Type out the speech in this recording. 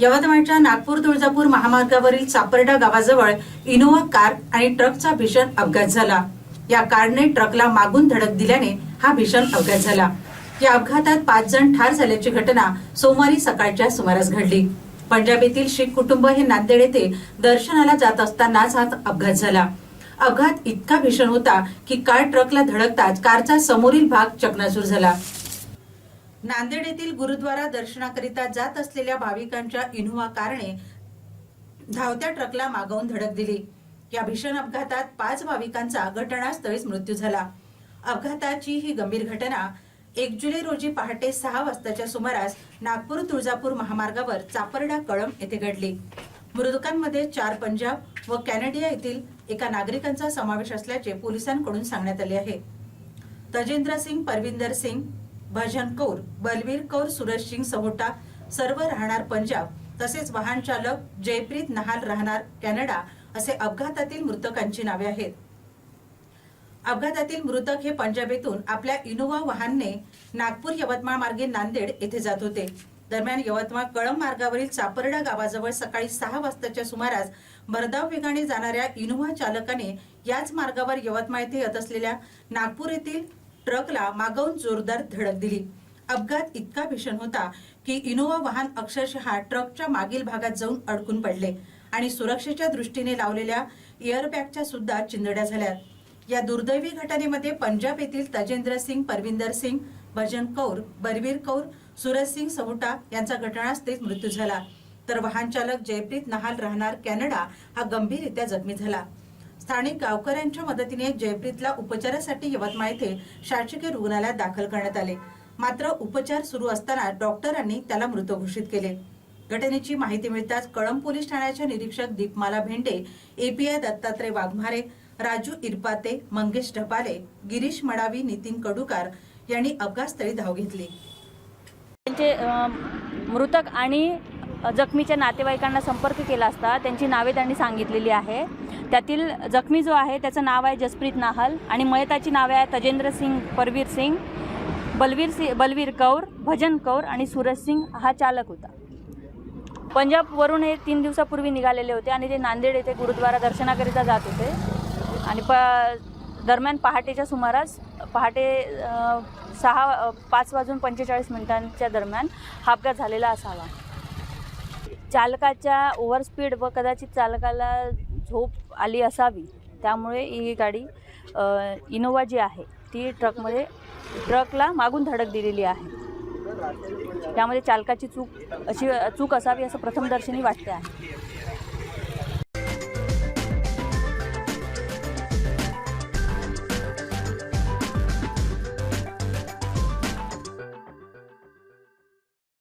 यवतमाळच्या नागपूर तुळजापूर महामार्गावरील चापर्डा गावाजवळ इनोव्हा कार आणि ट्रकचा भीषण अपघात झाला. या कारने ट्रकला मागून धडक दिल्याने हा भीषण अपघात झाला. या अपघातात पाच जण ठार झाल्याची घटना सोमवारी सकाळच्या सुमारास घडली. पंजाब येथील शीख कुटुंब हे नांदेड येथे दर्शनाला जात असतानाच हा अपघात झाला. अपघात इतका भीषण होता की कार ट्रकला धडकताच कारचा समोरील भाग चकनाचूर झाला. नांदेड येथील गुरुद्वारा दर्शनाकरिता जात असलेल्या भाविकांच्या इनोव्हा कारने धावत्या ट्रकला मागवून धडक दिली. या भीषण अपघातात पाच भाविकांचा घटनास्थळीच मृत्यू झाला. अपघाताची ही गंभीर घटना एक जुलै रोजी पहाटे सहा वाजताच्या सुमारास नागपूर तुळजापूर महामार्गावर चापर्डा कळम येथे घडली. मृतकांमध्ये चार पंजाब व कॅनेडिया येथील एका नागरिकांचा समावेश असल्याचे पोलिसांकडून सांगण्यात आले आहे. तजेंद्र सिंग परविंदर सिंग भजन कौर बलवीर कौर सूरज सिंग सहोटा सर्व राहणार पंजाब तसेच वाहन चालक जयप्रीत नहाल राहणार कॅनडा असे अपघातातील मृतकांची नावे आहेत. अपघातातील मृतक हे पंजाब येथून आपल्या इनोव्हा वाहनने नागपूर यवतमाळ मार्गे नांदेड येथे जात होते. दरम्यान यवतमाळ कळंब मार्गावरील चापर्डा गावाजवळ सकाळी सहा वाजताच्या सुमारास भरधाव वेगाने जाणाऱ्या इनोव्हा चालकाने याच मार्गावर यवतमाळ येथे येत असलेल्या नागपूर येथील ट्रकला मागवून जोरदार धडक दिली. अपघात इतका भीषण होता की इनोव्हा वाहन अक्षरशः ट्रकच्या मागील भागात जाऊन अडकून पडले आणि सुरक्षेच्या दृष्टीने लावलेल्या एअरबॅगच्या सुद्धा चिंदड्या झाल्या. या दुर्दैवी घटनेमध्ये पंजाब येथील तजेंद्र सिंग परविंदर सिंग भजन कौर बलवीर कौर सुरज सिंग सहुटा यांचा घटनास्थळीच मृत्यू झाला. तर वाहन चालक जयप्रीत नहाल राहणार कॅनडा हा गंभीररित्या जखमी झाला. स्थानिक गावकऱ्यांच्या मदतीने जयप्रीतला उपचारासाठी यवतमाळ येथे शासकीय रुग्णालयात दाखल करण्यात आले. मात्र उपचार सुरू असताना डॉक्टरांनी त्याला मृत घोषित केले. घटनेची माहिती मिळताच कळंब पोलीस ठाण्याच्या निरीक्षक दीपमाला भेंडे एपीआय दत्तात्रय वाघमारे राजू इरपाते मंगेश ढपाले गिरीश मडावी नितीन कडुकार यांनी अपघातस्थळी धाव घेतली. त्यांचे मृतक आणि जखमीच्या नातेवाईकांना संपर्क केला असता त्यांची नावे त्यांनी सांगितलेली आहे. त्यातील जखमी जो आहे त्याचं नाव आहे जसप्रीत नाहल आणि मयताची नावे आहे तजेंद्र सिंग परवीर सिंग बलवीर सि बलवीर कौर भजन कौर आणि सूरज सिंग हा चालक होता. पंजाबवरून हे तीन दिवसापूर्वी निघालेले होते आणि ते नांदेड येथे गुरुद्वारा दर्शनाकरिता जात होते. आणि प दरम्यान पहाटेच्या सुमारास पहाटे सहा पाच वाजून पंचेचाळीस मिनिटांच्या दरम्यान हा अपघात झालेला असावा. चालकाच्या ओव्हरस्पीड व कदाचित चालकाला झोप आली असावी त्यामुळे ही गाडी इनोवा जी आहे ती ट्रकमध्ये ट्रकला मागून धडक दिलेली आहे. त्यामध्ये चालकाची चूक अशी चूक असावी असं प्रथमदर्शनी वाटते आहे.